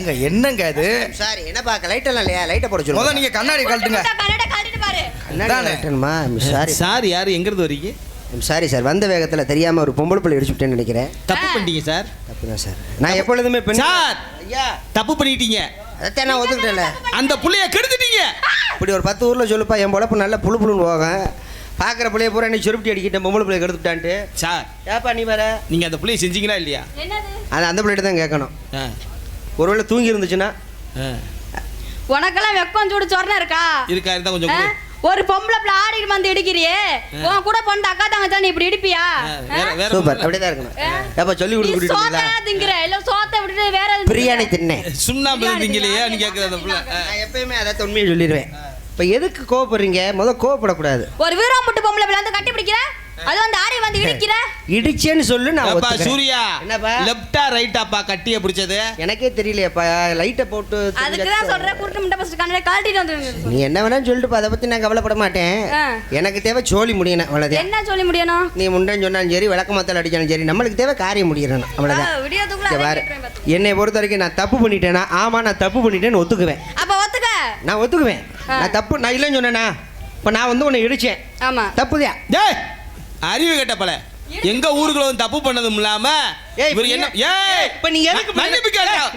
ஏங்க என்னங்க இது சாரி என்ன பார்க்க லைட் எல்லாம் இல்லையா? லைட்டை போட முத சொல்லுங்க நீங்க கண்ணாடி கழட்டுங்க. கண்ணாடி கழட்டிட்டு பாரு. கண்ணாடி தானே. லைட்டணுமா சாரி சார் யார் எங்கிறது வரீங்க? சாரி சார் வந்த வேகத்தில் தெரியாம ஒரு பொம்பளை பிள்ளை இடிச்சுட்டேன்னு நினைக்கிறேன். தப்பு. பண்ணிட்டீங்க சார். தப்பு தான் சார் நான் எப்பொழுதுமே பெண் சார்! ஐயா! தப்பு பண்ணிட்டீங்க. அதைத்தான் நான் ஒத்துக்கிட்டேன்ல. அந்த புள்ளைய கெடுத்துட்டீங்க. இப்படி ஒரு பத்து ஊரில் சொல்லுப்பா என் பொழப்பு நல்லா புழு புழுன்னு போகும். பார்க்குற பிள்ளைய பூரா நீ சுருப்பி அடிக்கிட்டேன் பொம்பளை பிள்ளைய கெடுத்துட்டான்ட்டு. சார். ஏப்பா நீ வேற? நீங்க அந்த புள்ளைய செஞ்சீங்களா இல்லையா? என்னது? அது அந்த பிள்ளைகிட்ட தான் கேட்கணும். ஆ, ஒருவேளை தூங்கி இருந்துச்சுன்னா. உனக்கெல்லாம் வெக்கம் சூடு சொரணை இருக்கா? இருக்கா இருந்தா கொஞ்சம்? கொடு. ஒரு பொம்பளை பிள்ளை ஆடிட்டு வந்து இடிக்கிறியே? உன் கூட பொண்ணு அக்கா தங்கச்சி நீ இப்படி இடிப்பியா? ஆ, வேற வேற சூப்பர். அப்படியே தான் இருக்கணும். ஏப்பா சொல்லி நீ கொடுத்து கூட்டிட்டு சோத்த வந்தீங்களா? திங்கிற இல்ல சோத்த விட்டுட்டு வேற எதுவும் பிரியாணி? தின்னேன் சுண்ணாம்பு பிரியாணி இருந்தீங்களே தின்னா, நீ அந்த புள்ள. நான் எப்பயுமே அதை உண்மையை சொல்லிடுவேன் இப்போ எதுக்கு கோவப்படுறீங்க? முதல் கோவப்படக்கூடாது. ஒரு வீரம் முட்டு பொம்பளை பிள்ளை வந்து கட்டி பிடிக்கிற? அது வந்து ஆடி வந்து இடிக்கிற? இடிச்சேன்னு சொல்லு நான் ஒத்துக்கிறேன். சூர்யா என்னப்பா? லெஃப்டா ரைட்டாப்பா கட்டிய பிடிச்சது? எனக்கே தெரியலையேப்பா லைட்டை போட்டு அதுக்கு தான் சொல்றேன் குருட்டு முட்டை ஃபர்ஸ்ட் கண்ணாடி கழட்டிட்டு வந்து நீ என்ன வேணாலும் சொல்லிட்டு அதை பத்தி நான் கவலைப்பட மாட்டேன். ஆ. எனக்கு தேவை சோழி முடியணும் அவ்வளவுதான். என்ன சொல்லி முடியணும்? நீ முண்டன் சொன்னாலும் சரி விளக்க மத்தல் அடிச்சாலும் சரி நம்மளுக்கு தேவை காரியம் முடியணும் அவ்வளவுதான். ஆ, விடியத்துக்குள்ள இங்க பாரு. என்னை பொறுத்த வரைக்கும் நான் தப்பு பண்ணிட்டேனா? ஆமா நான் தப்பு பண்ணிட்டேன்னு ஒத்துக்குவேன். அப்ப ஒத்துக்க. நான் ஒத்துக்குவேன். நான் தப்பு நான் இல்லைன்னு சொன்னேனா? இப்போ நான் வந்து உன்னை இடிச்சேன். ஆமா. தப்புதான் டேய் அறிவு கெட்ட பல. எங்க ஊருக்குள்ள வந்து தப்பு பண்ணதும் இல்லாம ஏய், இவர் இப்ப என்ன ஏய் இப்ப நீ எதுக்கு ம- மன்னிப்பு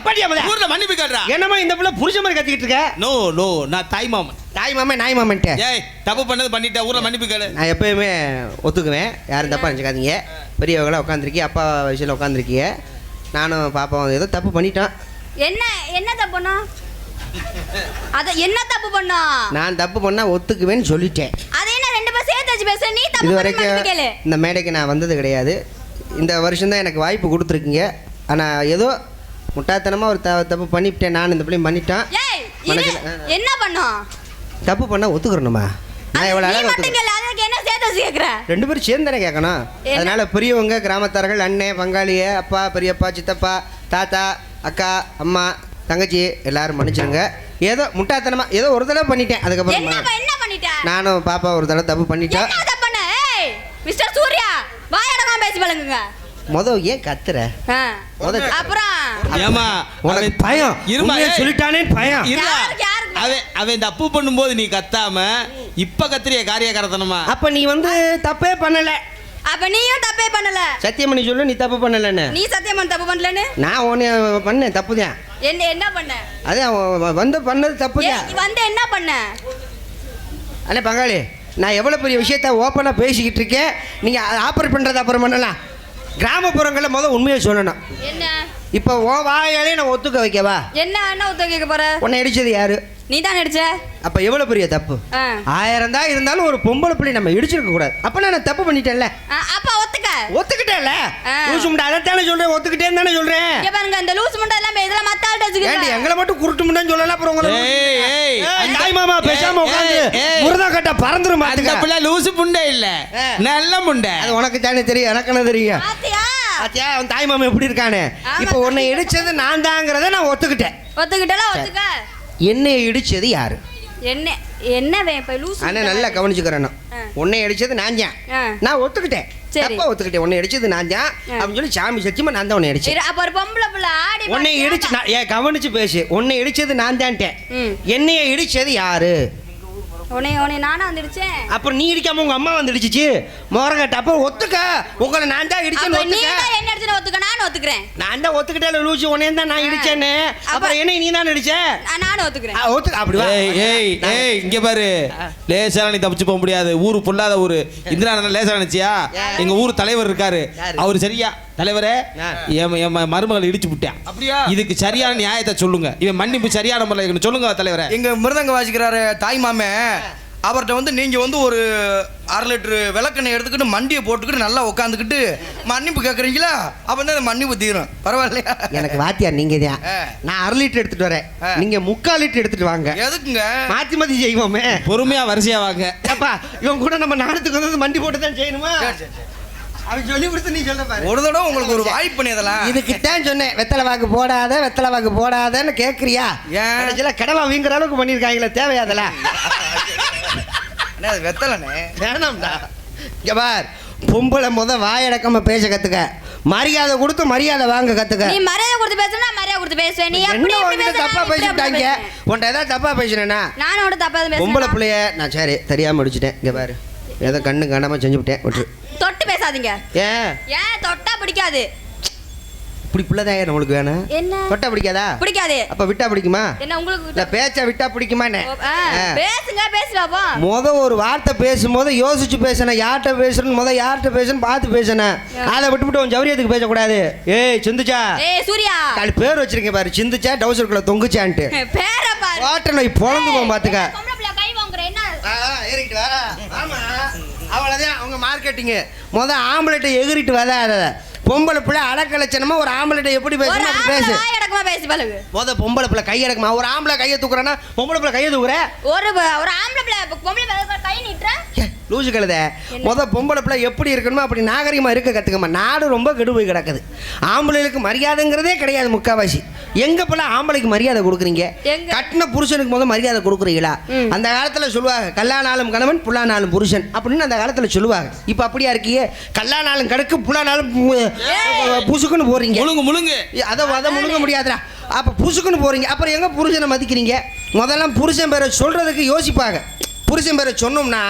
பாட்டியா முதல்ல? ஊர்ல மன்னிப்பு கேட்டா என்னமா இந்த பிள்ளை புருஷ மாதிரி கத்திக்கிட்டு இருக்க? நோ நோ நான் தாய் மாமன். தாய் மாமே நாய் மாமன்ட்டு. ஏய் தப்பு பண்ணது பண்ணிட்டேன் ஊர்ல மன்னிப்பு கேளு. நான் எப்பயுமே ஒத்துக்குவேன். யாரும் தப்பாக நினச்சிக்காதீங்க. பெரியவங்களாம் உட்காந்துருக்கீங்க அப்பா வயசில் உட்காந்துருக்கீங்க நானும் பாப்பாவும் ஏதோ தப்பு பண்ணிட்டோம். என்ன என்ன தப்பு பண்ணோம்? அத என்ன தப்பு பண்ணோம்? நான் தப்பு பண்ணால் ஒத்துக்குவேன்னு சொல்லிட்டேன். அது என்ன ரெண்டு பேரும் சேர்த்து வச்சு பேச நீ தப்பு இது வரைக்கும் இந்த மேடைக்கு நான் வந்தது கிடையாது. இந்த வருஷம்தான் எனக்கு வாய்ப்பு கொடுத்துருக்கீங்க. ஆனால் ஏதோ முட்டாத்தனமாக ஒரு த தப்பு பண்ணிவிட்டேன். நான் இந்த பிள்ளையும் பண்ணிட்டேன். என்ன பண்ணோம் தப்பு பண்ணால் ஒத்துக்கிறணுமா? நான் எவ்வளோ அழகாக ஒத்துக்கிறேன். ரெண்டு பேரும் சேர்ந்து தானே கேட்கணும்? அதனால பெரியவங்க கிராமத்தார்கள் அண்ணன் பங்காளிய அப்பா பெரியப்பா சித்தப்பா தாத்தா அக்கா அம்மா தங்கச்சி எல்லாரும் மன்னிச்சிருங்க ஏதோ முட்டாத்தனமா ஏதோ ஒரு தடவை பண்ணிட்டேன். அதுக்கப்புறம் என்ன என்ன பண்ணிட்ட நானும் பாப்பா ஒரு தடவை தப்பு பண்ணிட்டேன் என்ன தப்பு பண்ண? ஏய் மிஸ்டர் சூர்யா வாயடமா பேசி பழங்குங்க மொதல் ஏன் கத்துற. முத அப்புறம்? ஏமா உனக்கு பயம். இருமா. சொல்லிட்டானே பயம். யாருக்கு? அவன் அவன் தப்பு பண்ணும்போது நீ கத்தாம இப்ப கத்திரிய காரிய கரத்தனமா அப்ப நீ வந்து தப்பே பண்ணல. அப்ப நீயும் தப்பே பண்ணல. சத்தியம் பண்ணி சொல்லு நீ தப்பு பண்ணலன்னு. நீ சத்தியம் பண்ண தப்பு பண்ணலன்னு? நான் உன்னை பண்ணேன் தப்பு தான் என்ன என்ன பண்ண? அதான் வந்து பண்ணது தப்பு தான் வந்து என்ன பண்ண? அண்ணே பங்காளி நான் எவ்வளோ பெரிய விஷயத்த ஓப்பனாக பேசிக்கிட்டு இருக்கேன். நீங்கள் ஆப்பரேட் பண்ணுறது அப்புறம் பண்ணலாம் கிராமப்புறங்களில் முதல் உண்மையை சொல்லணும். என்ன? இப்போ ஓ வாயாலே நான் ஒத்துக்க வைக்கவா? என்ன என்ன ஒத்த கேட்க போற? உன்னை இடிச்சது யாரு? நீ தான் நடிச்ச? அப்போ எவ்வளோ பெரிய தப்பு. ஆயிரம் தான் இருந்தாலும் ஒரு பொம்பளை பிள்ளை நம்ம இடிச்சிருக்க கூடாது. அப்போ நான் தப்பு பண்ணிட்டேன்ல? அப்ப ஒத்துக்க. ஒத்துக்கிட்டேன்ல. லூசு முண்டை அதைத்தானே சொல்கிறேன் ஒத்துக்கிட்டேன்னு தானே சொல்கிறேன் இங்க பாருங்க இந்த லூஸ் முண்டை ஏண்டி எங்களை மட்டும் குருட்டு முண்டன்னு சொல்லலாம் அப்புறம் உங்களை ஏய், ஏய், ஏய், அந்த- தாய் மாமா பேசாம ஏய். முருதா கட்ட பறந்துரும் லூசு புண்டை இல்ல. நல்ல முண்டை அது உனக்கு தானே தெரியும் எனக்கு என்ன தெரியும்? பாத்தியா? அவன் தாய் மாமன் எப்படி இருக்கானே? ஆமா. இப்போ உன்னை இடிச்சது நான் தாங்கிறத நான் ஒத்துக்கிட்டேன். ஒத்துக்கிட்டல ஒத்துக்க? என்னை இடிச்சது யாரு? என்ன என்ன இப்ப லூஸ் நல்லா கவனிச்சுக்கிறேன். உன்னை இடிச்சது நான். நான் ஒத்துக்கிட்டேன். தப்பா ஒத்துக்கிட்டேன் உன்னை இடிச்சது நான் தான். அப்படின்னு சொல்லி சாமி சத்தியமா நான் தான் உன்னை இடிச்சேன் இரு, அப்ப ஒரு பொம்பளை புள்ள ஆடி உன்னை? இடிச்சு நான் கவனிச்சு பேசு உன்னை இடிச்சது நான் தான்ட்டேன். என்னைய இடிச்சது யாரு உன்னை உன்னை நானா வந்துடுச்சேன் அப்புறம் நீ இடிக்காம உங்க அம்மா வந்து இடிச்சிச்சு மோரங்கட்ட. அப்ப ஒத்துக்க. உங்களை நான் தான் அப்ப இடிச்சேன்னு நீ ஒத்துக்க. என்ன அடிச்சுன்னு ஒத்துக்க? நான் ஒத்துக்கிறேன்? நான் தான் ஒத்துக்கிட்டேன் லூசி உன்னைய தான் நான். இடிச்சேன்னு. அப்ப- அப்புறம் என்ன நீ தான் இடிச்ச? நானும் ஒத்துக்கிறேன். ஒத்துக்க. அப்படி வா. ஏய் ஏய் ஏய் இங்க பாரு. லேசால நீ தப்பிச்சு போக முடியாது. ஊரு பொல்லாத ஊரு. இந்திரா லேசா நினைச்சியா? எங்க ஊர் தலைவர் இருக்காரு? அவர் சரியா? தலைவரே. என் என் ம- மருமகளை இடிச்சு விட்டேன் அப்படியா? இதுக்கு சரியான நியாயத்தை சொல்லுங்க. இவன் மன்னிப்பு சரியான முறையில். சொல்லுங்க தலைவரே. எங்க மிருதங்க வாசிக்கிறாரு தாய் மாமே அவர்கிட்ட வந்து நீங்க வந்து ஒரு அரை லிட்டரு விளக்கெண்ணெய் எடுத்துக்கிட்டு மண்டியை போட்டுக்கிட்டு நல்லா உட்காந்துக்கிட்டு மன்னிப்பு கேட்குறீங்களா அப்போ தான் அந்த மன்னிப்பு தீரும். பரவாயில்லையா? எனக்கு வாத்தியார் நீங்க தான். நான் அரை லிட்டர் எடுத்துட்டு வரேன். ஆ. நீங்க முக்கால் லிட்டர் எடுத்துட்டு வாங்க. எதுக்குங்க? மாத்தி மாத்தி செய்வோமே. பொறுமையா வரிசையா வாங்க. ஏப்பா இவன் கூட நம்ம நாடத்துக்கு வந்து மண்டி போட்டு தான் செய்யணுமா? சரி, சரி, சரி. அவன் சொல்லி கொடுத்து நீ சொல்ல பாரு. ஒரு தடவை உங்களுக்கு ஒரு வாய்ப்பு பண்ணி அதெல்லாம். இதுக்கு தான் சொன்னேன் வெத்தலை வாக்கு போடாத வெத்தலை வாக்கு போடாதன்னு கேட்குறியா ஏன்? கடைசியில் கடவா வீங்குற அளவுக்கு பண்ணியிருக்காங்களே தேவையா அதெல்லாம்? அது வெத்தலைண்ணே. வேணாம்டா. இங்க பார் பொம்பளை முத வாயடக்காம பேச கத்துக்க. மரியாதை கொடுத்து மரியாதை வாங்க கத்துக்க. நீ மரியாதை கொடுத்து பேசுனா மரியாதை கொடுத்து பேசுவேன். நீ எப்படி தப்பா நான் இப்படி அப்படி பேசிட்டாங்க. உன்ட்ட ஏதாவது தப்பா பேசினேனா நானும் உன்கிட்ட தப்பா எதுவும் பொம்பளை பேசுறேனா? பிள்ளைய நான் சரி தெரியாம அடிச்சிட்டேன். இங்க பாரு ஏதோ கண்ணு காணாம செஞ்சு விட்டேன் விட்டு தொட்டு பேசாதீங்க. ஏன்? ஏன்? தொட்டா பிடிக்காது. இப்படி பிள்ளைதான் நம்மளுக்கு வேணும்? என்ன? தொட்டா பிடிக்காதா? பிடிக்காது. அப்ப விட்டா பிடிக்குமா? என்ன உங்களுக்கு இல்ல பேச்ச விட்டா பிடிக்குமாண்ணே ஆ, பேசுங்க பேசி பாப்போம் முத ஒரு வார்த்தை பேசும்போது யோசிச்சு பேசணும் யார்கிட்ட பேசுறேன்னு முத யார்கிட்ட பேசணும் பார்த்து பேசணும் அதை விட்டுவிட்டு உன் ஜவுரியத்துக்கு பேசக்கூடாது. ஏய் சிந்துச்சா? ஏய் சூர்யா. நாலு பேர் வச்சிருக்கேன் பாரு. சிந்துச்சா டவுசருக்குள்ள தொங்குச்சான்ட்டு. பேர பாரு. ஓட்ட நோய் பொழந்து போகும் பாத்துக்க கை வாங்குற என்ன? ஆமா அவ்வளோதான் அவங்க மார்க்கெட்டிங்கு முத ஆம்பளைட்டை எகிரிட்டு வராத பொம்பளை பிள்ளை அடக்கலட்சணமா ஒரு ஆம்பளைட்ட எப்படி பேசணும் அப்படி பேசு. அடக்கமா பேசி பழகு. முத பொம்பளை பிள்ளை கை அடக்குமா? ஒரு ஆம்பளை கையை தூக்குறானா பொம்பளை பிள்ளை கையை தூக்குற? ஒரு ஒரு ஆம்பளை பிள்ளை பொம்பளை பிள்ளை கை நீட்டுற? லூசு கழுத. முத பொம்பளை பிள்ளை எப்படி இருக்கணுமோ அப்படி நாகரிகமா இருக்க கத்துக்கமா நாடு ரொம்ப கெடு போய் கிடக்குது. ஆம்பளைகளுக்கு மரியாதைங்கிறதே கிடையாது முக்காவாசி. எங்க பிள்ளை ஆம்பளைக்கு மரியாதை கொடுக்குறீங்க? கட்டின புருஷனுக்கு முத மரியாதை கொடுக்குறீங்களா? அந்த காலத்துல சொல்லுவாங்க கல்லானாலும் கணவன் புல்லானாலும் புருஷன். அப்படின்னு அந்த காலத்துல சொல்லுவாங்க. இப்ப அப்படியா இருக்கியே? கல்லானாலும் கடுக்கு புல்லானாலும் பு- புசுக்குன்னு போறீங்க. முழுங்கு முழுங்கு. அதை அதை முழுங்க முடியாதுடா. அப்போ புருஷனுக்கு போகிறீங்க அப்புறம் எங்கே புருஷனை மதிக்கிறீங்க? முதல்ல புருஷன் பேரை சொல்கிறதுக்கு யோசிப்பாங்க. புருஷன் பேரை சொன்னோம்னா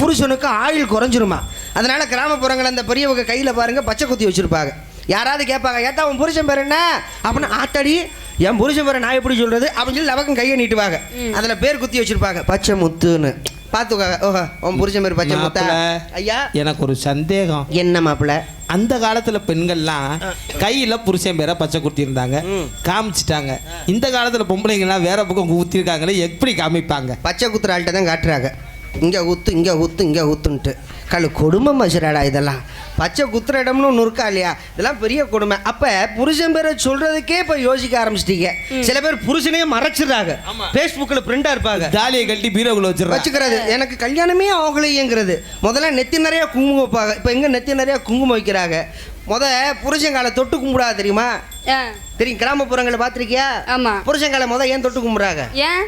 புருஷனுக்கு ஆயுள் குறைஞ்சிருமா? அதனால கிராமப்புறங்கள் அந்த பெரியவங்க கையில் பாருங்க பச்சை குத்தி வச்சுருப்பாங்க. யாராவது கேட்பாங்க ஏத்தா உன் புருஷன் பேர் என்ன? அப்படின்னு ஆத்தாடி என் புருஷன் பேரை நான் எப்படி சொல்கிறது அப்படின்னு சொல்லி லவக்கம் கையை நீட்டுவாங்க. அதில் பேர் குத்தி வச்சுருப்பாங்க பச்சை முத்துன்னு. பார்த்துக்கோங்க ஓஹோ உன் புருஷன் பேர் பச்சை முத்தா. ஐயா. எனக்கு ஒரு சந்தேகம். என்ன மாப்பிள்ள அந்த காலத்துல பெண்கள்லாம் கையில புருஷன் பேரை பச்சை குத்தி இருந்தாங்க ம். காமிச்சிட்டாங்க. இந்த காலத்துல பொம்பளைங்கலாம் வேற பக்கம் ஊத்திருக்காங்களே எப்படி காமிப்பாங்க? பச்சை குத்துற ஆள்கிட்ட தான் காட்டுறாங்க. இங்கே ஊத்து இங்கே ஊத்து இங்கே ஊத்துன்ட்டு கல் கொடுமை மசுராடா இதெல்லாம். பச்சை குத்துற இடம்னு இருக்கா இல்லையா? இதெல்லாம் பெரிய கொடுமை. அப்போ புருஷன் பேரை சொல்கிறதுக்கே இப்போ யோசிக்க ஆரம்பிச்சிட்டீங்க. சில பேர் புருஷனையே மறைச்சிடுறாங்க. ஃபேஸ்புக்கில் பிரிண்டாக இருப்பாங்க. தாலியை கட்டி பீரோக்குள்ள வச்சிருக்காங்க வச்சுக்கிறது. எனக்கு கல்யாணமே ஆகலையேங்கிறது. முதல்ல நெத்தி நிறைய குங்குமம் வைப்பாங்க. இப்போ எங்கே நெத்தி நிறைய குங்குமம் வைக்கிறாங்க? முத புருஷங்காலை தொட்டு கும்பிடாது தெரியுமா? தெரியும். கிராமப்புறங்களை பார்த்துருக்கியா புருஷங்காலை முத ஏன் தொட்டு கும்பிட்றாங்க? ஏன்?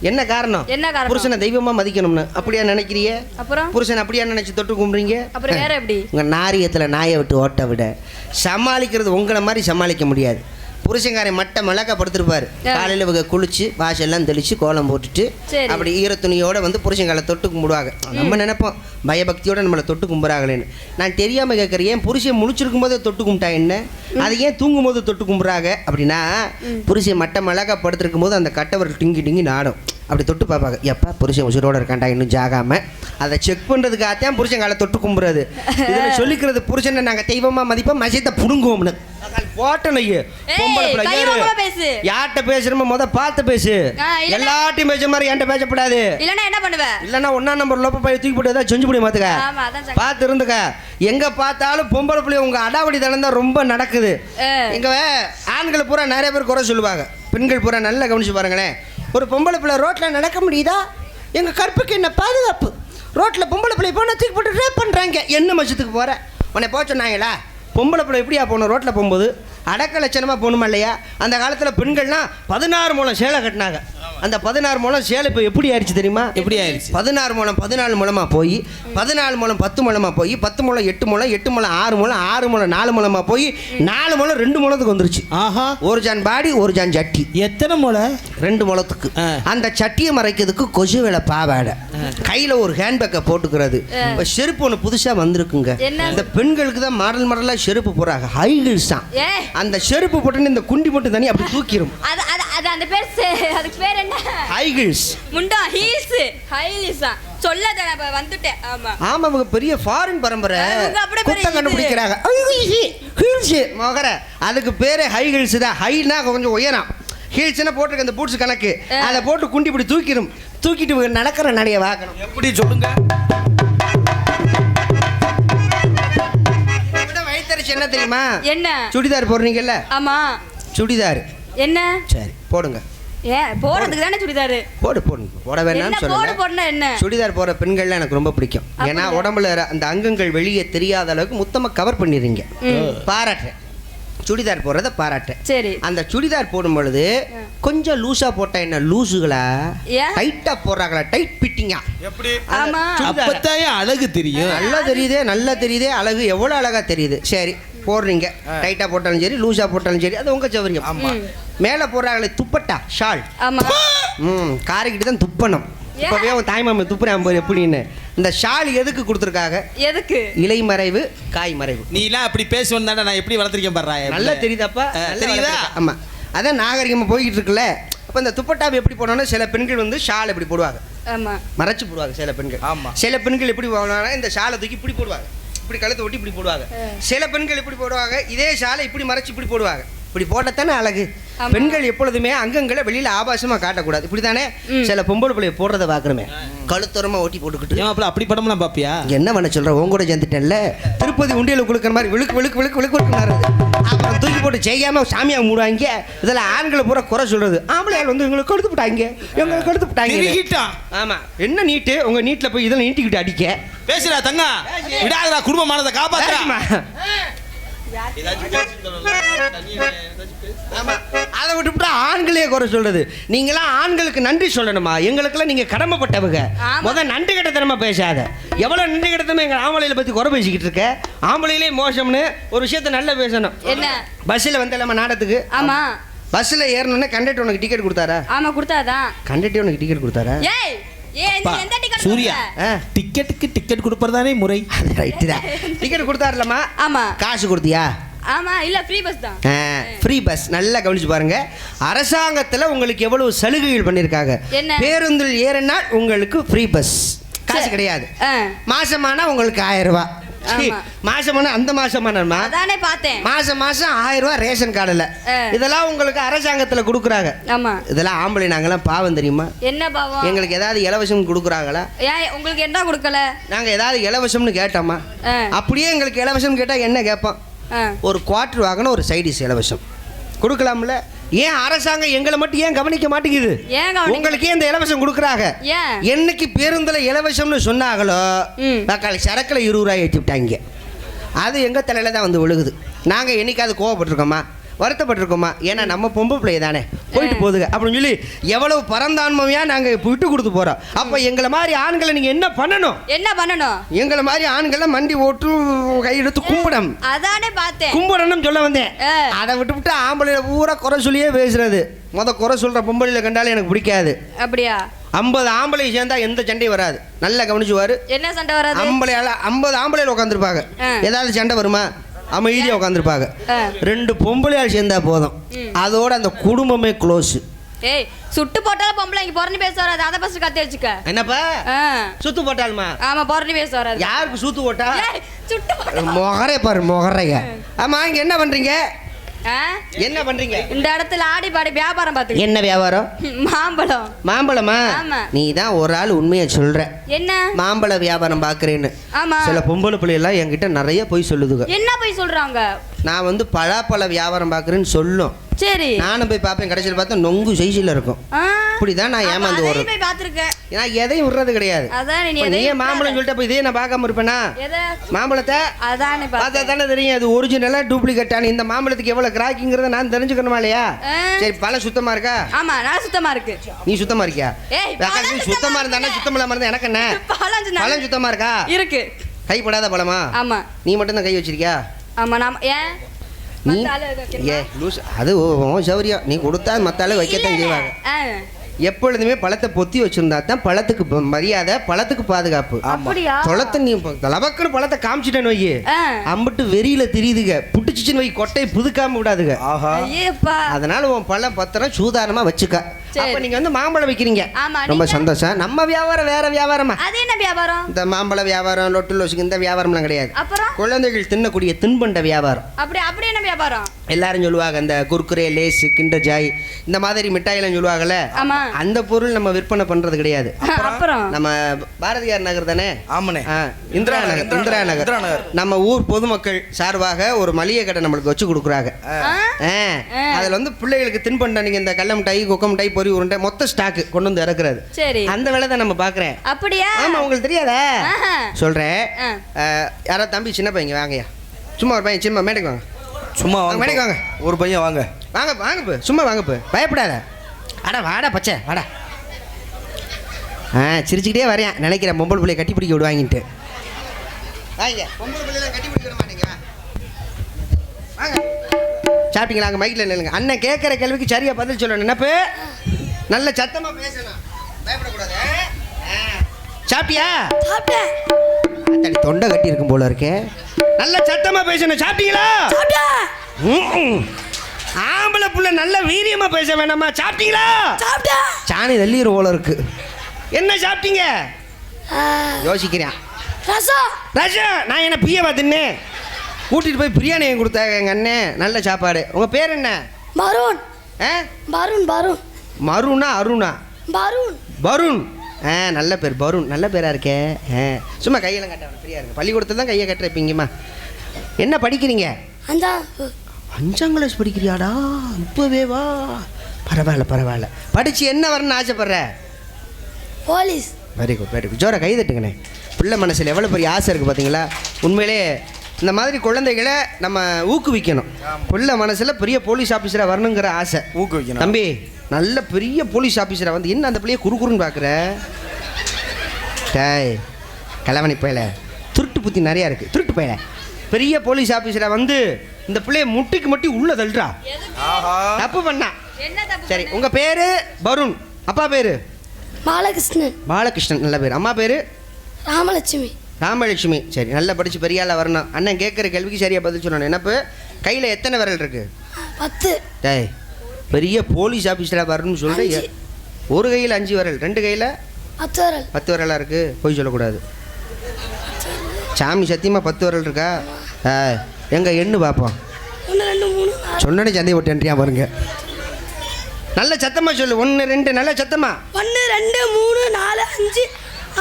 என்ன காரணம்? என்ன காரணம்? புருஷனை தெய்வமா மதிக்கணும்னு. அப்படியா நினைக்கிறிய? அப்புறம்? புருஷன் அப்படியா நினைச்சு தொட்டு கும்பிடுறீங்க? அப்புறம் வேற எப்படி? உங்க நாரியத்துல நாயை விட்டு ஓட்ட விட. சமாளிக்கிறது உங்களை மாதிரி சமாளிக்க முடியாது. புருஷங்காரன் மட்டை மிளகா படுத்திருப்பாரு. காலையில் இவங்க குளிச்சு வாசெல்லாம் தெளிச்சு கோலம் போட்டுட்டு சரி. அப்படி ஈரத்துணியோட வந்து புருஷங்காலை தொட்டு கும்பிடுவாங்க. நம்ம நினைப்போம் பயபக்தியோட நம்மளை தொட்டு கும்பிட்றாங்களேன்னு நான் தெரியாம கேட்குறேன் ஏன் புருஷன் முழிச்சிருக்கும் போதே தொட்டு கும்பிட்டா என்ன? அது ஏன் தூங்கும் போது தொட்டு கும்பிட்றாங்க அப்படின்னா புருஷன் மட்டை மிளகா படுத்திருக்கும் போது அந்த கட்டவர் டிங்கி டிங்கி நாடும். அப்படி தொட்டு பார்ப்பாங்க எப்பா புருஷன் உசுரோட இருக்காண்டா இன்னும் ஜாகாம? அதை செக் பண்ணுறதுக்காகத்தான் புருஷன் காலை தொட்டு கும்பிட்றது இதில் சொல்லிக்கிறது புருஷனை நாங்கள் தெய்வமா மதிப்போம் மசியத்தை புடுங்குவோம்னு. பேசு. யார்கிட்ட பேசுறமோ முத பார்த்து பேசு. எல்லாட்டையும் பேசுற மாதிரி என்கிட்ட பேசக்கூடாது இல்லைன்னா என்ன பண்ணுவ? இல்லைன்னா ஒன்னா நம்பர் லோப்ப போய் தூக்கி போட்டு ஏதாவது செஞ்சு முடியும் சரி. பார்த்து இருந்துக்க. எங்க பார்த்தாலும் பொம்பளை பிள்ளை உங்க அடாவடி தனம் தான் ரொம்ப நடக்குது. இங்க ஆண்கள் பூரா நிறைய பேர் குறை சொல்லுவாங்க. பெண்கள் பூரா நல்லா கவனிச்சு பாருங்களேன். ஒரு பொம்பளை பிள்ளை ரோட்ல நடக்க முடியுதா? எங்க கற்புக்கு என்ன பாதுகாப்பு? ரோட்ல பொம்பளை பிள்ளை போனா தூக்கி போட்டு ரேப் பண்றாங்க. என்ன மச்சத்துக்கு போற? உன்னை போக சொன்னாங்களா? பொம்பளை பிள்ளை எப்படியா போகணும்? ரோட்டில் போகும்போது அடக்க லட்சணமாக போகணுமா இல்லையா? அந்த காலத்தில் பெண்கள்லாம் பதினாறு மூலம் சேலை கட்டினாங்க. அந்த பதினாறு மூலம் சேலை இப்போ எப்படி ஆயிடுச்சு தெரியுமா? எப்படி ஆயிடுச்சு? பதினாறு மூலம் பதினாலு மூலமாக போய் பதினாலு மூலம் பத்து மூலமாக போய் பத்து மூலம் எட்டு மூலம் எட்டு மூலம் ஆறு மூலம் ஆறு மூலம் நாலு மூலமாக போய் நாலு மூலம் ரெண்டு மூலத்துக்கு வந்துருச்சு. ஆஹா. ஒரு ஜான் பாடி ஒரு ஜான் சட்டி எத்தனை முளை ரெண்டு முளத்துக்கு. அந்த சட்டியை மறைக்கிறதுக்கு கொசு வேலை பாவாடை. கையில் ஒரு ஹேண்ட்பேக்கை போட்டுக்கிறது. இப்போ செருப்பு ஒன்று புதுசாக வந்திருக்குங்க? இந்த பெண்களுக்கு தான் மாடல் மாடலாக செருப்பு போடுறாங்க. ஹை ஹீல்ஸ் தான். அந்த செருப்பு போட்டுன்னு இந்த குண்டி போட்டு தண்ணி அப்படி தூக்கிடும் அது அது அந்த பேர் அதுக்கு பேர் என்ன? ஹை ஹீல்ஸ் முண்டா ஹீல்ஸ் ஹைலிஸா சொல்லாத நான் இப்ப வந்துட்டேன். ஆமா. ஆமா அவங்க பெரிய ஃபாரின் பரம்பரை. அவங்க அப்படியே பெரிய குத்த இது. கண்டுபிடிக்கிறாங்க. ஹீல்ஸ் மகர அதுக்கு பேரே ஹை ஹீல்ஸ் தான். ஹைனா கொஞ்சம் உயரம். ஹீல்ஸ்னா போட்டிருக்க அந்த பூட்ஸ் கணக்கு. அதை போட்டு குண்டி இப்படி தூக்கிடும் தூக்கிட்டு நடக்கிற நடைய வாக்கணும். எப்படி சொல்லுங்க? என்ன தெரியுமா? என்ன? சுடிதார் போடுறீங்கல்ல? ஆமா. சுடிதார். என்ன? சரி போடுங்க. ஏன் போறதுக்கு தானே சுடிதாரு? போடு போடுங்க போட வேணாம்னு போடுனா என்ன? சுடிதார் போற பெண்கள்லாம் எனக்கு ரொம்ப பிடிக்கும். ஏன்னா? உடம்புல அந்த அங்கங்கள் வெளியே தெரியாத அளவுக்கு மொத்தமா கவர் பண்ணிடுறீங்க. பாராட்டுறேன். சுடிதார் போடுறத பாராட்டுறேன் சரி. அந்த சுடிதார் போடும் பொழுது கொஞ்சம் லூசா போட்டா என்ன லூசுகளா? டைட்டா போடுறாங்களா டைட் பிட்டிங்கா? எப்படி? ஆமா. அழகு தெரியும். நல்லா தெரியுதே நல்லா தெரியுதே அழகு எவ்வளவு அழகா தெரியுது. சரி போடுறீங்க. டைட்டாக போட்டாலும் சரி லூஸாக போட்டாலும் சரி அது உங்கள் சௌகரியம். ஆமா. மேலே போடுறாங்களே துப்பட்டா ஷால். ஆமா. ம் காரிக்கிட்டு தான் துப்பணும். இப்போவே அவன் தாய்மாமன் துப்புறான் பாரு எப்படின்னு. இந்த ஷால் எதுக்கு கொடுத்துருக்காங்க? எதுக்கு? இலை மறைவு காய் மறைவு. நீ எல்லாம் அப்படி பேசுவேன் தானே நான் எப்படி வளர்த்திருக்கேன் பாடுறா நல்லா தெரியுதாப்பா? தெரியுதா? வளர்த்திருக்க. ஆமா. அதான் நாகரிகமாக போய்கிட்டு இருக்குல்ல. அப்போ இந்த துப்பட்டாவை எப்படி போடணும்னா சில பெண்கள் வந்து ஷால் இப்படி போடுவாங்க. ஆமா. மறைச்சு போடுவாங்க சில பெண்கள். ஆமா. சில பெண்கள் எப்படி போடுவாங்கன்னா இந்த ஷாலை தூக்கி இப்படி போடுவாங்க. இப்படி கழுத்தை ஒட்டி இப்படி போடுவாங்க. சில பெண்கள் இப்படி போடுவாங்க இதே ஷாலை இப்படி மறைச்சு இப்படி போடுவாங்க. இப்படி போட்டத்தானே அழகு. பெண்கள் எப்பொழுதுமே அங்கங்களை வெளியில ஆபாசமா காட்டக்கூடாது. இப்படி தானே சில பொம்பளை பிள்ளைய போடுறத பார்க்குறோமே. கழுத்தோரமா ஒட்டி போட்டுக்கிட்டு. ஏன் அப்படி அப்படி படம்லாம் பாப்பியா என்ன பண்ண சொல்ற? உன் கூட சேர்ந்துட்டேன்ல. திருப்பதி உண்டியல குளுக்கிற மாதிரி விழுக்கு விழுக்கு விழுக்கு விழுக்கு விழுக்குனாரு அப்புறம் தூக்கி போட்டு செய்யாம சாமியா மூடுவாங்க இதெல்லாம் ஆண்களை பூரா குறை சொல்றது. ஆம்பளையால் வந்து எங்களுக்கு கொடுத்து விட்டாங்க. எங்களுக்கு கொடுத்து விட்டாங்க. ஆமா. என்ன நீட்டு? உங்க நீட்ல போய் இதெல்லாம் நீட்டிக்கிட்டு அடிக்க. பேசுடா தங்கா. விடாதடா குடும்பமானதை. ஆமா அதை விட்டுவிட்டா ஆண்களே குறை சொல்றது. நீங்களாம் ஆண்களுக்கு நன்றி சொல்லணுமா? எங்களுக்கெல்லாம் நீங்க கடமைப்பட்டவங்க. முத நன்றி கட்டத்தனமா பேசாத. எவ்வளவு நன்றி கட்டத்தனமா எங்க ஆம்பளையில பத்தி குறை பேசிக்கிட்டு இருக்க? ஆம்பளையிலே மோசம்னு ஒரு விஷயத்த நல்லா பேசணும். என்ன? பஸ்ஸில் வந்து நம்ம நாடத்துக்கு ஆமா. பஸ்ஸில் ஏறணுன்னே கண்டக்டர் உனக்கு டிக்கெட் கொடுத்தாரா? ஆமா கொடுத்தாதான். கண்டக்டர் உனக்கு டிக்கெட் கொடுத்தாரா? ஏய்! ஏய் நீ எந்த டிக்கெட் சூர்யா ஆ. டிக்கெட்டுக்கு டிக்கெட் கொடுப்பறதானே முறை? ரைட்டு தான். டிக்கெட் கொடுத்தாருலம்மா? ஆமா. காசு கொடுத்தியா? ஆமா இல்ல ஃப்ரீ பஸ் தான். ஃப்ரீ பஸ் நல்லா கவனிச்சு பாருங்க. அரசாங்கத்தில் உங்களுக்கு எவ்வளவு சலுகைகள் பண்ணியிருக்காங்க என்ன? பேருந்தில் ஏறினால் உங்களுக்கு ஃப்ரீ பஸ் காசு. கிடையாது. மாசமானா உங்களுக்கு ஆயிரம் ரூபாய். மாசமானா அந்த மாசமானமா அதானே பார்த்தேன். மாசம் மாசம் ஆயிரம் ரூபாய் ரேஷன் கார்டில். இதெல்லாம் உங்களுக்கு அரசாங்கத்தில் கொடுக்குறாங்க. ஆமா. இதெல்லாம் ஆம்பளை நாங்கெல்லாம் பாவம் தெரியுமா? என்ன பாவம்? எங்களுக்கு ஏதாவது இலவசம் கொடுக்குறாங்களா? ஏன் உங்களுக்கு என்ன கொடுக்கல? நாங்கள் ஏதாவது இலவசம்னு கேட்டோமா. அப்படியே எங்களுக்கு இலவசம் கேட்டால் என்ன கேட்போம். ஒரு குவார்டர் வாங்கின ஒரு சைடிஸ் இலவசம். கொடுக்கலாம்ல? ஏன் அரசாங்கம் எங்களை மட்டும் ஏன் கவனிக்க மாட்டேங்குது? உங்களுக்கு இந்த இலவசம் கொடுக்குறாங்க. என்னைக்கு பேருந்துல இலவசம்னு சொன்னாங்களோ ம். தக்காளி சரக்குல இருபது ரூபாய் ஏற்றி விட்டாங்க அது எங்கள் தலையில தான் வந்து விழுகுது. நாங்கள் என்னைக்காவது கோவப்பட்டிருக்கோமா? வருத்தப்பட்டிருக்கோமா ஏன்னா நம்ம பொம்பளை பிள்ளைய தானே. போயிட்டு போகுதுங்க அப்படின்னு சொல்லி எவ்வளவு பரந்தான்மையாக நாங்கள் இப்போ விட்டு கொடுத்து போகிறோம் அப்போ எங்களை மாதிரி ஆண்களை நீங்கள் என்ன பண்ணணும்? என்ன பண்ணணும்? எங்களை மாதிரி ஆண்களை மண்டி ஓட்டு கையெடுத்து கும்பிடம் அதானே பார்த்தேன். கும்பிடணும் சொல்ல வந்தேன். அதை விட்டுவிட்டு ஆம்பளையில பூரா குறை சொல்லியே பேசுறது. முத குறை சொல்ற பொம்பளையில கண்டாலும் எனக்கு பிடிக்காது. அப்படியா? ஐம்பது ஆம்பளை சேர்ந்தா எந்த சண்டையும் வராது. நல்லா கவனிச்சுவாரு. என்ன சண்டை வராது? ஆம்பளையால ஐம்பது ஆம்பளையில உட்காந்துருப்பாங்க. ஏதாவது சண்டை வருமா? அமைதியாக உட்காந்துருப்பாங்க. ரெண்டு பொம்பளையால் சேர்ந்தா போதும். அதோட அந்த குடும்பமே க்ளோஸ் ஏய் சுட்டு போட்டாலும் பொம்பளை இங்க பொறணி பேச வராது. அதை ஃபர்ஸ்ட் கத்து வச்சுக்க. என்னப்பா. சுத்து போட்டாலுமா? ஆமா பொறணி பேச வராது. யாருக்கு சூத்து போட்டா? சுட்டு மொகரே பாரு மொகரைய. ஆமா இங்க என்ன பண்றீங்க? என்ன பண்றீங்க? இந்த இடத்துல ஆடி பாடி வியாபாரம் பார்த்து என்ன வியாபாரம்? மாம்பழம். மாம்பழமா. நீ தான் ஒரு ஆள் உண்மையை சொல்ற. என்ன? மாம்பழ வியாபாரம் பார்க்குறேன்னு. ஆமா. சில பொம்பளை பிள்ளையெல்லாம் என்கிட்ட நிறைய போய் சொல்லுதுங்க. என்ன போய் சொல்றாங்க? நான் வந்து பழாப்பழ வியாபாரம் பார்க்குறேன்னு சொல்லும். சரி. நானும் போய் பார்ப்பேன். கடைசியில் பார்த்தா நொங்கு சைஸில் இருக்கும். இப்படிதான் நான் ஏமாந்து வர்றது. போய் பார்த்திருக்கேன். நான் எதையும் விடுறது கிடையாது. அதான் நீ நீயே எதையும் மாம்பழம் சொல்லிட்டு அப்போ இதே நான் பார்க்காம இருப்பேனா? எதை? மாம்பழத்தை? அதானே பார்த்தா பார்த்தேன் தானே தெரியும் அது ஒரிஜினலா டூப்ளிகேட்டான இந்த மாம்பழத்துக்கு எவ்வளோ கிராக்கிங்கிறத நான் தெரிஞ்சுக்கணுமா இல்லையா? ஆ. சரி பழம் சுத்தமா இருக்கா? ஆமா நான் சுத்தமா இருக்கு. நீ சுத்தமா இருக்கியா? ஏய், அக்கா, பழம் நீ சுத்தமா சுத்தமா இருந்தானே இருக்கு. சுத்தம் இல்லாம இருந்தா எனக்கு என்ன? பழம் பழம் சுத்தமா இருக்கா? இருக்கு. கைப்படாத பழமா? ஆமா. நீ மட்டும் தான் கை வச்சிருக்கியா? ஆமா நாம ஏன்? நீ மத்த ஆளு வைக்கணுமா? ஏ லூஸ் அது உன் சௌரியம். நீ கொடுத்தா மற்ற ஆளு வைக்கத்தான் செய்வாங்க. ஆ. எப்பொழுதுமே பழத்தை பொத்தி வச்சிருந்தா தான் பழத்துக்கு மரியாதை பழத்துக்கு பாதுகாப்பு. பழத்தை நீ லபக்குன்னு பழத்தை காமிச்சிட்டேன்னு வை ஆ. அம்பிட்டு வெறியில தெரியுதுங்க புட்டுச்சிச்சின்னு வை கொட்டையை புதுக்காம விடாதுங்க அதனால உன் பழம் பத்திரம் சூதானமா வச்சுக்க. அப்ப நீங்க வந்து மாம்பழம் வைக்கிறீங்க. ஆமா, ரொம்ப? சந்தோஷம். நம்ம வியாபாரம் வேற வியாபாரமா? அது என்ன வியாபாரம்? இந்த மாம்பழ வியாபாரம் லொட்டு லொசுக்கு இந்த வியாபாரம்லாம் கிடையாது. அப்புறம்? குழந்தைகள் தின்னக்கூடிய தின்பண்ட வியாபாரம். அப்படி அப்படி என்ன வியாபாரம்? எல்லாரும் சொல்லுவாங்க இந்த குர்குரே லேஸ் கிண்டர் ஜாய் இந்த மாதிரி மிட்டாயெல்லாம் சொல்லுவாங்கல்ல? ஆமா. அந்த பொருள் நம்ம விற்பனை பண்றது கிடையாது. அப்புறம் நம்ம பாரதியார் நகர் தானே? ஆமாண்ணே. இந்திரா நகர் இந்திரா நகர். நம்ம ஊர் பொதுமக்கள் சார்பாக ஒரு மளிகை கடை நம்மளுக்கு வச்சு கொடுக்குறாங்க. அதுல வந்து பிள்ளைகளுக்கு தின்பண்டம் நீங்க இந்த கடல மிட்டாய் கொக்க மிட்டாய் பொறி உருண்டை மொத்த ஸ்டாக் கொண்டு வந்து இறக்குறது சரி. அந்த வேலை தான் நம்ம பாக்குறேன் அப்படியா? ஆமா உங்களுக்கு தெரியாதா. சொல்றேன். யாரோ தம்பி சின்ன பையங்க வாங்கய்யா. சும்மா ஒரு பையன் சின்ன மேடைக்கு வாங்க. சும்மா வாங்க, மேடைக்கு வாங்க. வாங்க. ஒரு பையன் வாங்க. வாங்க வாங்க போ. சும்மா வாங்க போ. பயப்படாத. அட வாடா பச்சை. வாடா. ஆ சிரிச்சுக்கிட்டே வரேன் நினைக்கிறேன் பொம்பளை பிள்ளைய கட்டி பிடிக்க விடுவாங்கிட்டு வாங்க பொம்பளை பிள்ளைலாம் கட்டி பிடிக்க விட மாட்டீங்க. சாப்பிட்டீங்களா? அங்கே மைக்கில் நில்லுங்க. அண்ணன் கேட்குற கேள்விக்கு சரியா பதில் சொல்லணும். நினப்பு நல்ல சத்தமாக பேசணும். பயப்படக்கூடாது. சாப்பிட்டியா? சாப்பிட்டேன். தொண்டை கட்டி இருக்கும் போல இருக்கே. நல்ல சத்தமாக பேசணும். சாப்பிட்டீங்களா. ஆம்பளை புள்ள நல்ல வீரியமா பேச வேணாமா? சாப்பிட்டீங்களா? சாணி தள்ளிடும் போல இருக்கு. என்ன சாப்பிட்டீங்க? யோசிக்கிறேன். ரசம். ராஜா நான் என்ன பிய பார்த்துன்னு கூட்டிட்டு போய் பிரியாணி கொடுத்தாங்க எங்கள் அண்ணன் நல்ல சாப்பாடு. உங்கள் பேர் என்ன? பரூன் ஆ? பரூன் பரூன் மருணா அருணா. பரூன். வருண் ஆ நல்ல பேர் வருண் நல்ல பேரா இருக்கே. ஆ சும்மா கையெல்லாம் கட்ட ஃப்ரீயாக இருக்கு பள்ளிக்கூடத்தில் தான் கையை கட்டுறப்பீங்கம்மா என்ன படிக்கிறீங்க? அந்த அஞ்சாம் கிளாஸ் படிக்கிறியாடா? இப்போவே வா. பரவாயில்ல பரவாயில்ல. படித்து என்ன வரணும்னு ஆசைப்படுற? Police. Very good very good ஜோர கை தட்டுங்கண்ணே. பிள்ளை மனசில் எவ்வளோ பெரிய ஆசை இருக்குது பார்த்தீங்களா உண்மையிலே இந்த மாதிரி குழந்தைகளை நம்ம ஊக்குவிக்கணும். பிள்ளை மனசில் பெரிய போலீஸ் ஆஃபீஸராக வரணுங்கிற ஆசை. ஊக்குவிக்கணும். தம்பி நல்ல பெரிய போலீஸ் ஆஃபீஸராக வந்து என்ன அந்த பிள்ளைய குறுகுறுன்னு பார்க்குற? டேய் கலவணி பயல. திருட்டு புத்தி நிறையா இருக்குது திருட்டு பயல. பெரிய போலீஸ் ஆஃபீஸராக வந்து இந்த பிள்ளைய முட்டிக்கு முட்டி உள்ள தள்ளுறா. ஆஹா. தப்பு பண்ணா. என்ன தப்பு சரி உங்கள் பேர்? வருண். அப்பா பேர்? பாலகிருஷ்ணன். பாலகிருஷ்ணன் நல்ல பேர். அம்மா பேர்? ராமலட்சுமி. ராமலட்சுமி. சரி நல்லா படித்து பெரிய ஆளா வரணும். அண்ணன் கேட்குற கேள்விக்கு சரியாக பதில் சொல்லணும் என்னப்பு? கையில் எத்தனை விரல் இருக்கு? பத்து. டேய் பெரிய போலீஸ் ஆஃபீஸராக வரணும்னு அஞ்சு. ஒரு கையில் அஞ்சு விரல் ரெண்டு கையில் பத்து வரல். பத்து விரலாக இருக்கு? போய் சொல்லக்கூடாது. சாமி சத்தியமாக பத்து விரல் இருக்கா? எங்க எண்ணு பார்ப்போம் சொன்னனே சந்தை போட்டேன்றியா பாருங்க. நல்ல சத்தமா சொல்லு. ஒன்று ரெண்டு நல்ல சத்தமா. ஒன்று ரெண்டு மூணு நாலு அஞ்சு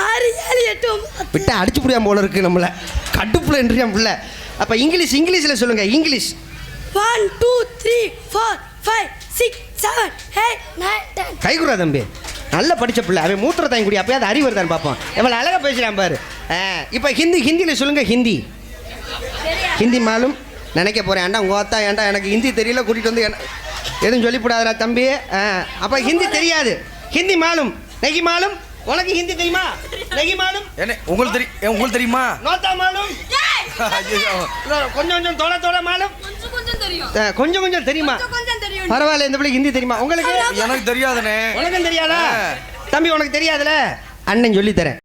ஆறு ஏழு எட்டு விட்டா அடிச்சு புடியா போல இருக்கு நம்மள. கடுப்புல என்றியா புள்ள. அப்போ இங்கிலீஷ் இங்கிலீஷில் சொல்லுங்க English. One two three four five six seven eight nine ten கைகுறா தம்பி. நல்ல படிச்ச பிள்ளை. அவன் மூத்திர தாங்கி குடி. அப்பயாவது அறிவு வருதான்னு பார்ப்போம். எவ்வளோ அழகாக பேசுகிறான் பாரு. இப்போ ஹிந்தி ஹிந்தியில் சொல்லுங்க ஹிந்தி. ஹிந்தி மாலும். நினைக்க போகிறேன் ஏன்டா உங்கள் அத்தா ஏன்டா எனக்கு ஹிந்தி தெரியல கூட்டிகிட்டு வந்து என்ன எதுவும் சொல்லிவிடாதடா தம்பி. அப்போ ஹிந்தி தெரியாது. ஹிந்தி மாலும். நெகி மாலும். உனக்கு ஹிந்தி தெரியுமா? நெகி மாலும். என்ன உங்களுக்கு தெரியும் உங்களுக்கு தெரியுமா? நோத்தா மாலும். கொஞ்சம் கொஞ்சம். தோட தோட மாலும். கொஞ்சம் கொஞ்சம் தெரியும். பரவாயில்ல இந்த பிள்ளைக்கு ஹிந்தி தெரியுமா? உங்களுக்கு? எனக்கு தெரியாதுண்ணே. உனக்கும் தெரியாதா? தம்பி உனக்கு தெரியாதுல அண்ணன் சொல்லித்தரேன்.